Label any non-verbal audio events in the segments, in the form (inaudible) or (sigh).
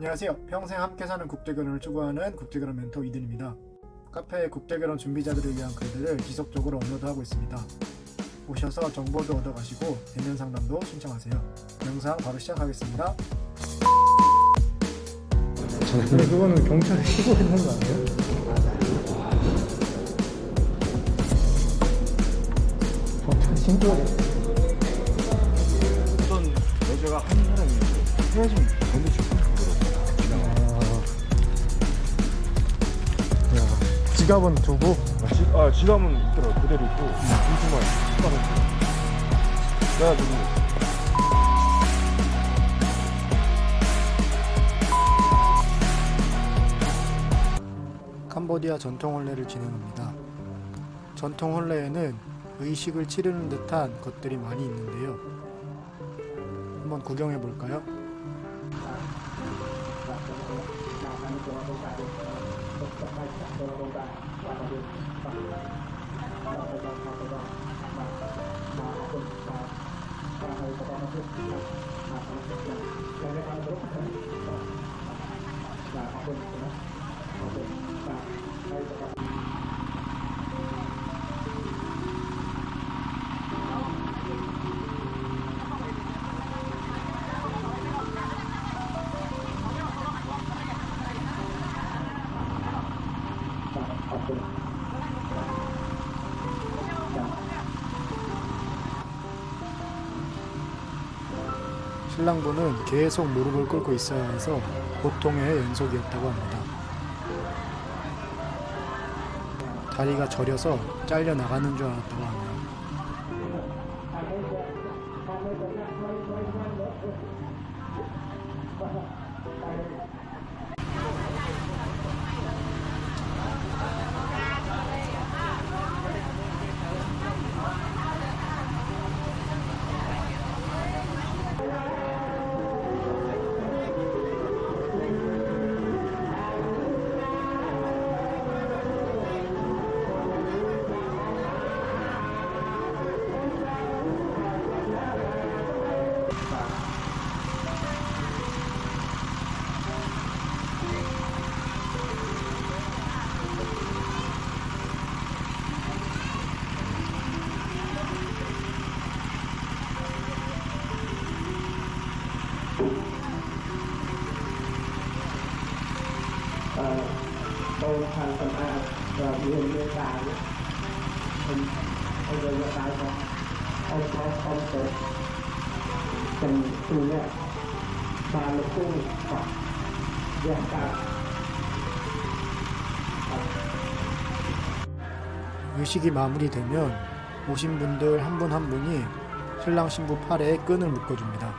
안녕하세요. 평생 함께 사는 국제결혼을 추구하는 국제결혼 멘토 이든입니다. 카페에 국제결혼 준비자들을 위한 글들을 지속적으로 업로드하고 있습니다. 오셔서 정보도 얻어가시고 대면 상담도 신청하세요. 영상 바로 시작하겠습니다. 근데 그거는 경찰에 신고했는 거 아니에요? 경찰 신고 어떤 여자가 한 사람이 헤어짐 전에 지갑은 두고 아, 지, 아 지갑은 있더라 그대로 있고 중수만 축하는 그래가지고 캄보디아 전통 혼례를 진행합니다. 전통 혼례에는 의식을 치르는 듯한 것들이 많이 있는데요. 한번 구경해 볼까요? ตัวโครงการวันละเดือนต่อต่ไปต่อไปต่อมามาคนมามาให้ประกอบมาเพื่อมาทำเพื่อารนการรบาขอบคุณนะขอบคุณมาให้ประกอบ 신랑분은 계속 무릎을 꿇고 있어야 해서 고통의 연속이었다고 합니다. 다리가 저려서 잘려 나가는 줄 알았다고 합니다. Cao 의식이 마무리되면 오신 분들 한분한 분이 신랑 신부 팔에 끈을 묶어줍니다.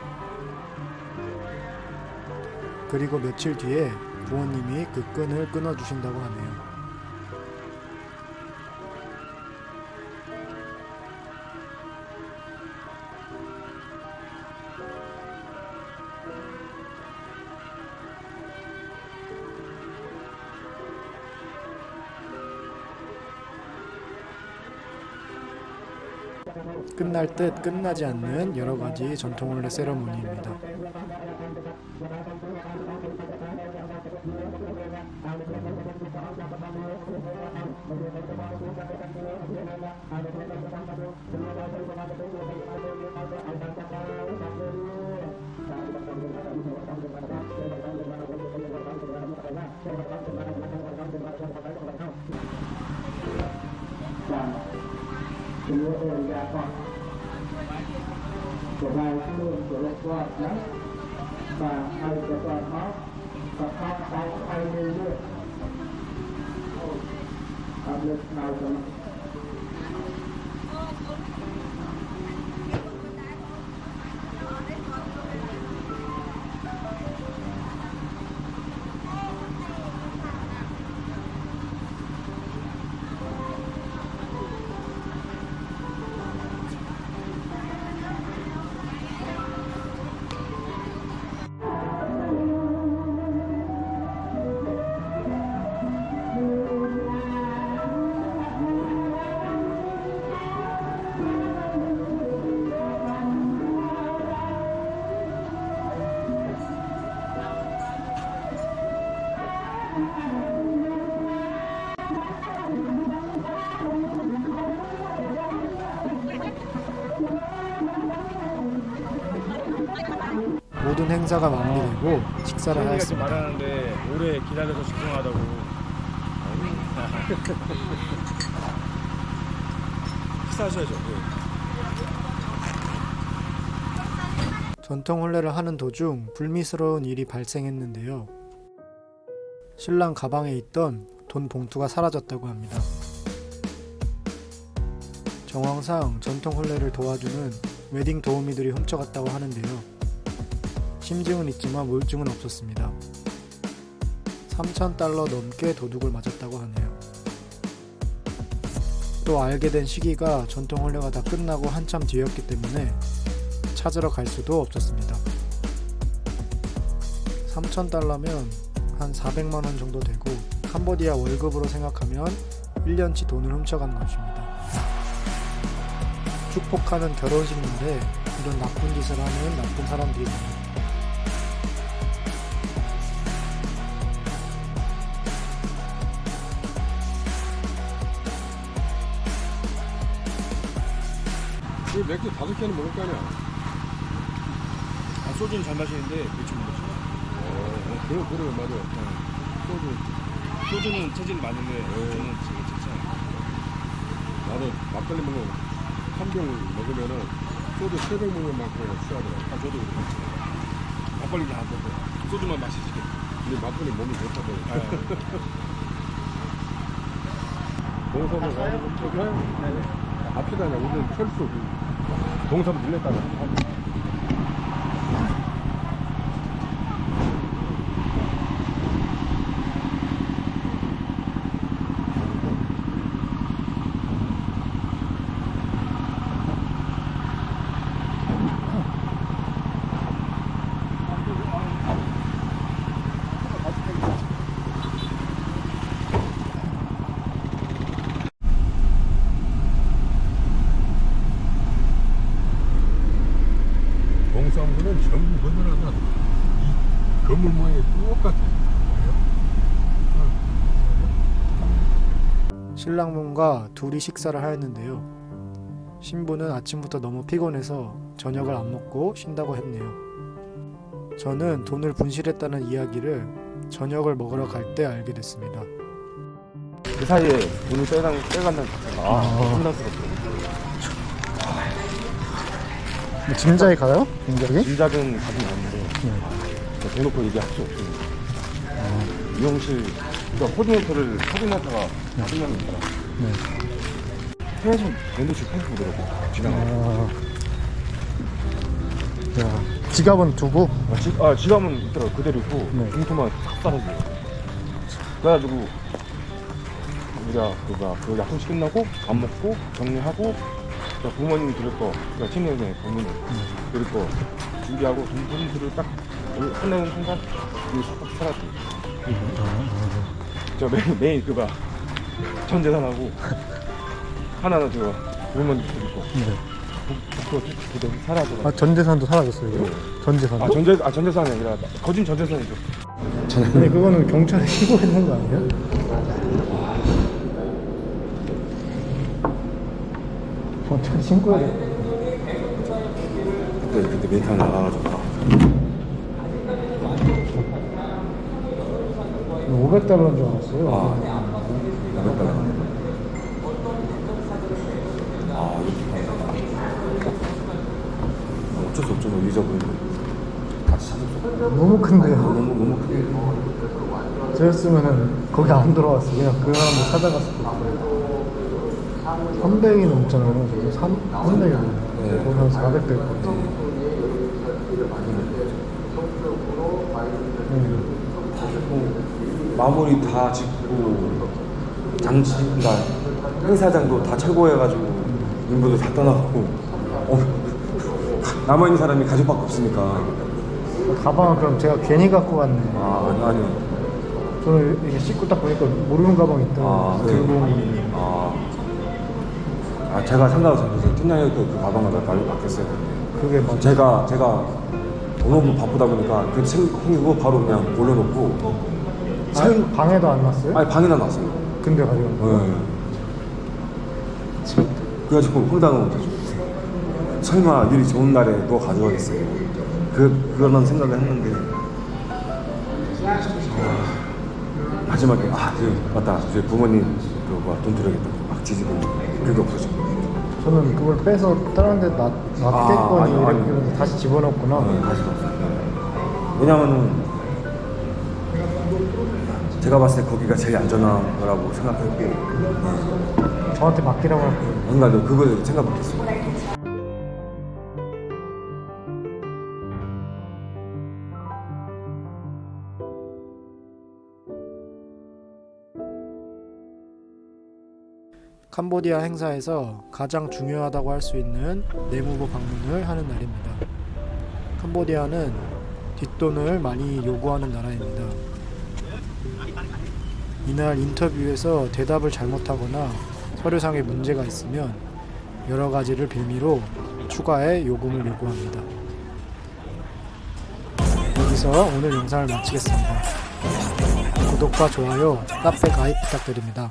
그리고 며칠 뒤에 부모님이 그 끈을 끊어주신다고 하네요. 끝날 듯 끝나지 않는 여러 가지 전통혼례 세러모니입니다. คุณเออยากว่าจะไปร่ตัวะลดว่านะมาใครจะไปมาประทับใจใครเรื่อยๆทำเล็กเราจะมน 모든 행사가 마무리되고 식사를 지금 하였습니다. 말하는데 오래 기다려서 죄송하다고. (laughs) 식사하셔야죠. 전통 혼례를 하는 도중 불미스러운 일이 발생했는데요. 신랑 가방에 있던 돈 봉투가 사라졌다고 합니다. 정황상 전통 혼례를 도와주는 웨딩 도우미들이 훔쳐갔다고 하는데요. 심증은 있지만 물증은 없었습니다. 3,000달러 넘게 도둑을 맞았다고 하네요. 또 알게 된 시기가 전통 혼례가 다 끝나고 한참 뒤였기 때문에 찾으러 갈 수도 없었습니다. 3,000달러면 한 400만 원 정도 되고 캄보디아 월급으로 생각하면 1년치 돈을 훔쳐간 것입니다. 축복하는 결혼식인데 이런 나쁜 짓을 하는 나쁜 사람들이 많아요. 이 맥주 다섯 캔은 먹을 거 아니야? 아, 소주는 잘 마시는데 맥주 못 마셔. 어, 그래, 그래, 맞아. 소주. 소주는 체질이 맞는데, 저는 지금 괜찮아요. 나도 막걸리 먹으면 한 병 먹으면은 소주 세병 먹는 만큼 취하더라고. 아, 저도 그래요. 막걸리 잘안 먹고. 소주만 마시지. 근데 막걸리 몸이 좋다고. 동섬을 가는 거 네. 앞이다, 우리는 철수. 동섬 밀렸다가. 동섬구는 전부 그들하다. 이 건물 모양이 똑같아. 신랑분과 둘이 식사를 하였는데요. 신부는 아침부터 너무 피곤해서 저녁을 안 먹고 쉰다고 했네요. 저는 돈을 분실했다는 이야기를 저녁을 먹으러 갈 때 알게 됐습니다. 그 사이에 돈을 빼간, 빼간다는 자체가 아, 혼란스럽죠. 짐작이 가요? 굉장히? 진작은 가진 않는데 네. 대놓고 얘기할 수 없습니다. 미용실 그러니까 코디네이터를 코디네이터가 다섯 명이. 네. 계속 대놓고 계속 보더라고. 지나가. 야, 지갑은 두고 아, 지, 아 지갑은 있더라 그대로 있고 네. 봉투만 탁 떨어져요. 그래가지고 우리가 그가 그 약속식 끝나고 밥 먹고 정리하고 자, 부모님이 드릴 거, 그러니까 친구네 부모님 드릴 거 준비하고 돈들을 딱 끝내는 순간 이게 싹 사라져. 저 메인, 메인 그가 전 재산하고 하나는 저 부모님 드릴 거. 그거 그대로 사라져. 아, 전 재산도 사라졌어요. 네. 전 재산도? 아 전재 아 전재산이 아니라 거진 전재산이죠. 근데 그거는 경찰에 (laughs) 신고했는 거 아니에요? 경찰 신고해. 그때 그때 멘탈 나가가지고 500달러인 줄 알았어요. 아 멘탈 나가. 아 이렇게 어쩔 수 없죠 뭐 잊어버리고 다시 찾았어. 너무 큰데요. 너무 너무 크게. 저였으면은 거기 안 들어왔어. 그냥 그 사람들 찾아갔을 거예요. 300이 넘잖아요. 저기 3, 300이 네. 거기 한 400될 것 같아요. 네. 마무리 다 짓고 장치 그러니까 행사장도 다 철거해가지고 인부도 다 떠나고 어, (laughs) 남아 있는 사람이 가족밖에 없으니까 가방은 그럼 제가 괜히 갖고 갔네. 아 아니 아니 저는 이렇게 씻고 딱 보니까 모르는 가방 있다. 아, 네. 들고 온 건데. 아, 아 제가 생각을 잘해서 팀장님 그, 그 가방을 날로 바뀌었어야 되는데 그게 막 제가 제가 너무 바쁘다 보니까 그 생기고 바로 그냥 올려놓고 생- 방, 방에도 안 났어요? 아니 방에다 놨어요 근데 가져간 거. 네. 그래가지고 황당한 거죠 설마 일이 좋은 날에 또 가져가겠어요 그 그런 생각을 했는데 어, 마지막에 아 그 맞다 저희 부모님 그뭐돈 드려야겠다 막 지지고 그게 거예요. 저는 그걸 빼서 다른 데 놔, 놨겠거니 아, 아니, 아니. 이러면서 다시 집어넣었구나 네, 다시 봤어요. 왜냐면은 제가 봤을 때 거기가 제일 안전한 거라고 생각했고 저한테 맡기라고 할 거예요 뭔가 그걸 생각 못했어요. 캄보디아 행사에서 가장 중요하다고 할 수 있는 내무부 방문을 하는 날입니다. 캄보디아는 뒷돈을 많이 요구하는 나라입니다. 이날 인터뷰에서 대답을 잘못하거나 서류상에 문제가 있으면 여러 가지를 빌미로 추가의 요금을 요구합니다. 여기서 오늘 영상을 마치겠습니다. 구독과 좋아요, 카페 가입 부탁드립니다.